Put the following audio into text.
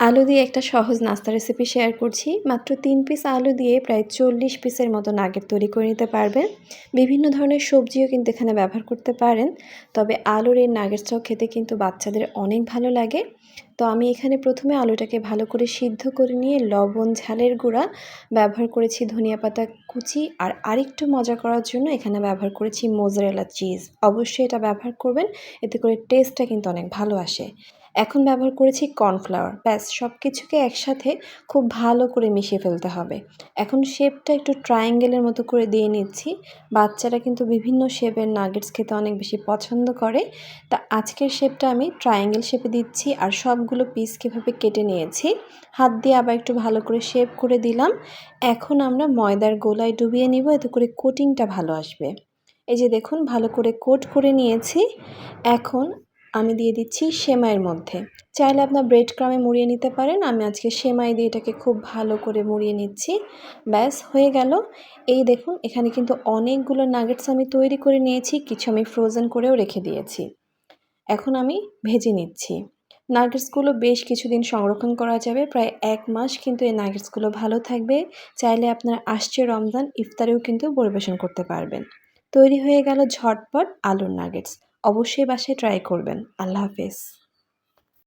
আলু দিয়ে একটা সহজ নাস্তা রেসিপি শেয়ার করছি। মাত্র তিন পিস আলু দিয়ে প্রায় চল্লিশ পিসের মতো নাগেট তৈরি করে নিতে পারবেন। বিভিন্ন ধরনের সবজিও কিন্তু এখানে ব্যবহার করতে পারেন। তবে আলুর এই নাগেটসটাও খেতে কিন্তু বাচ্চাদের অনেক ভালো লাগে। তো আমি এখানে প্রথমে আলুটাকে ভালো করে সিদ্ধ করে নিয়ে লবণ, ঝালের গুঁড়া ব্যবহার করেছি, ধনিয়া পাতা, কুচি আর আরেকটু মজা করার জন্য এখানে ব্যবহার করেছি মোজারেলা চিজ অবশ্যই এটা ব্যবহার করবেন, এতে করে টেস্টটা কিন্তু অনেক ভালো আসে। এখন ব্যবহার করেছি কর্নফ্লাওয়ার। ব্যাস সব কিছুকে একসাথে খুব ভালো করে মিশিয়ে ফেলতে হবে। এখন শেপটা একটু ট্রায়াঙ্গেলের মতো করে দিয়ে নিচ্ছি। বাচ্চারা কিন্তু বিভিন্ন শেপের নাগেটস খেতে অনেক বেশি পছন্দ করে। তা আজকের শেপটা আমি ট্রায়াঙ্গেল শেপে দিচ্ছি আর সবগুলো পিস কীভাবে কেটে নিয়েছি, হাত দিয়ে আবার একটু ভালো করে শেপ করে দিলাম। এখন আমরা ময়দার গোলায় ডুবিয়ে নিব, এতে করে কোটিংটা ভালো আসবে। এই যে দেখুন, ভালো করে কোট করে নিয়েছি। এখন আমি দিয়ে দিচ্ছি সেমাইয়ের মধ্যে। চাইলে আপনার ব্রেড ক্রামে মুড়িয়ে নিতে পারেন। আমি আজকে সেমাই দিয়ে এটাকে খুব ভালো করে মুড়িয়ে নিচ্ছি। ব্যাস, হয়ে গেল। এই দেখুন, এখানে কিন্তু অনেকগুলো নাগেটস আমি তৈরি করে নিয়েছি। কিছু আমি ফ্রোজেন করেও রেখে দিয়েছি। এখন আমি ভেজে নিচ্ছি। নাগেটসগুলো বেশ কিছুদিন সংরক্ষণ করা যাবে। প্রায় এক মাস কিন্তু এই নাগেটসগুলো ভালো থাকবে। চাইলে আপনার আসছে রমজান, ইফতারেও কিন্তু পরিবেশন করতে পারবেন। তৈরি হয়ে গেল ঝটপট আলুর নাগেটস অবশ্যই বাসায় ট্রাই করবেন। আল্লাহ হাফেজ।